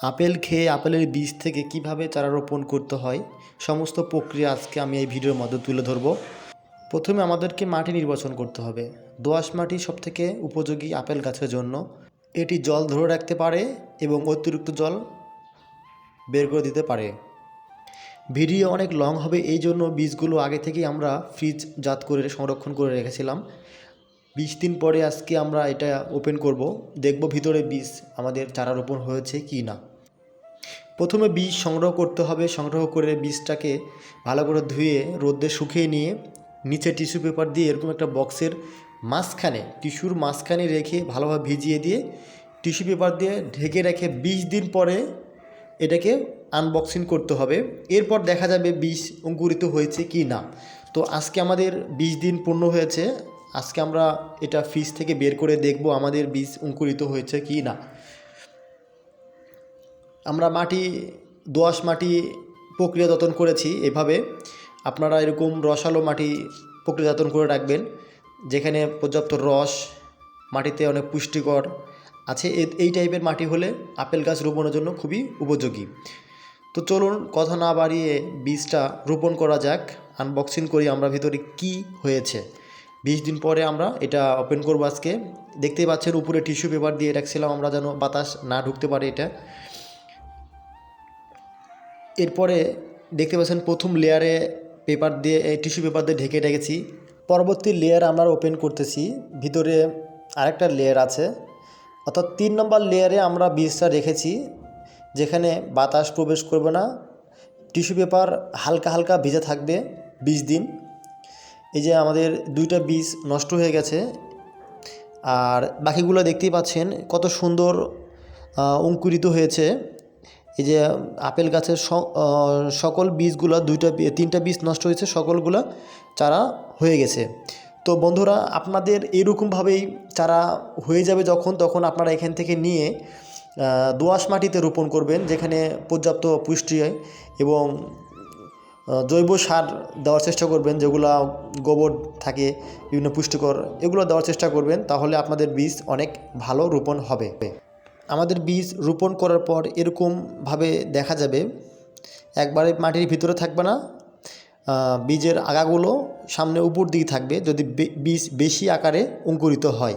Apple খেয়ে আপেলের বীজ থেকে কীভাবে চারা রোপণ করতে হয়, সমস্ত প্রক্রিয়া আজকে আমি এই ভিডিওর মধ্যে তুলে ধরব। প্রথমে আমাদেরকে মাটি নির্বাচন করতে হবে। দোআঁশ মাটি সবথেকে উপযোগী আপেল গাছের জন্য। এটি জল ধরে রাখতে পারে এবং অতিরিক্ত জল বের করে দিতে পারে। ভিডিও অনেক লং হবে, এই জন্য বীজগুলো আগে থেকেই আমরা ফ্রিজ জাত করে সংরক্ষণ করে রেখেছিলাম। বিশ দিন পরে আজকে আমরা এটা ওপেন করব। দেখব ভিতরে বীজ আমাদের চারা রোপণ হয়েছে কি না। প্রথমে বীজ সংগ্রহ করতে হবে, সংগ্রহ করে বীজটাকে ভালো করে ধুয়ে, রোদে শুকিয়ে নিয়ে নিচে টিস্যু পেপার দিয়ে এরকম একটা বক্সের মাঝখানে, টিস্যুর মাঝখানে রেখে ভালোভাবে ভিজিয়ে দিয়ে টিস্যু পেপার দিয়ে ঢেকে রেখে বিশ দিন পরে এটাকে আনবক্সিং করতে হবে। এরপর দেখা যাবে বীজ অঙ্কুরিত হয়েছে কি না। তো আজকে আমাদের বিশ দিন পূর্ণ হয়েছে, আজকে আমরা এটা ফ্রিজ থেকে বের করে দেখব আমাদের বীজ অঙ্কুরিত হয়েছে কি না। আমরা মাটি, দোআঁশ মাটি প্রক্রিয়াজাতন করেছি এভাবে আপনারা এরকম রসালো মাটি প্রক্রিয়াজাতন করে রাখবেন, যেখানে পর্যাপ্ত রস, মাটিতে অনেক পুষ্টিকর আছে এই টাইপের মাটি হলে আপেল গাছ রোপণের জন্য খুবই উপযোগী। তো চলুন কথা না বাড়িয়ে বীজটা রোপণ করা যাক আনবক্সিং করি আমরা ভিতরে কি হয়েছে। বিশ দিন পরে আমরা এটা ওপেন করব আজকে। দেখতেই পাচ্ছেন উপরে টিস্যু পেপার দিয়ে রাখছিলাম আমরা যেন বাতাস না ঢুকতে পারে এটা। এরপরে দেখতে পাচ্ছেন প্রথম লেয়ারে পেপার দিয়ে টিস্যু পেপার দিয়ে ঢেকে রেখেছি। পরবর্তী লেয়ার আমরা ওপেন করতেছি। ভিতরে আরেকটা লেয়ার আছে। অর্থাৎ তিন নম্বর লেয়ারে আমরা বীজটা রেখেছি, যেখানে বাতাস প্রবেশ করবে না। টিস্যু পেপার হালকা হালকা ভিজে থাকবে বিশ দিন। এই যে আমাদের দুইটা বীজ নষ্ট হয়ে গেছে। আর বাকিগুলো দেখতেই পাচ্ছেন কত সুন্দর অঙ্কুরিত হয়েছে। এই যে আপেল গাছের সকল বীজগুলো দুইটা তিনটা বীজ নষ্ট হয়েছে, সকলগুলো চারা হয়ে গেছে। তো বন্ধুরা, আপনাদের এরকমভাবেই চারা হয়ে যাবে যখন, তখন আপনারা এখান থেকে নিয়ে দোআঁশ মাটিতে রোপণ করবেন, যেখানে পর্যাপ্ত পুষ্টি হয় এবং জৈব সার দেওয়ার চেষ্টা করবেন, যেগুলো গোবর থাকে, বিভিন্ন পুষ্টিকর, এগুলো দেওয়ার চেষ্টা করবেন, তাহলে আপনাদের বীজ অনেক ভালো রোপণ হবে। আমাদের বীজ রোপণ করার পর এরকমভাবে দেখা যাবে। একবারে মাটির ভিতরে থাকবে না বীজের আগাগুলো সামনে উপর দিকে থাকবে। যদি বীজ বেশি আকারে অঙ্কুরিত হয়।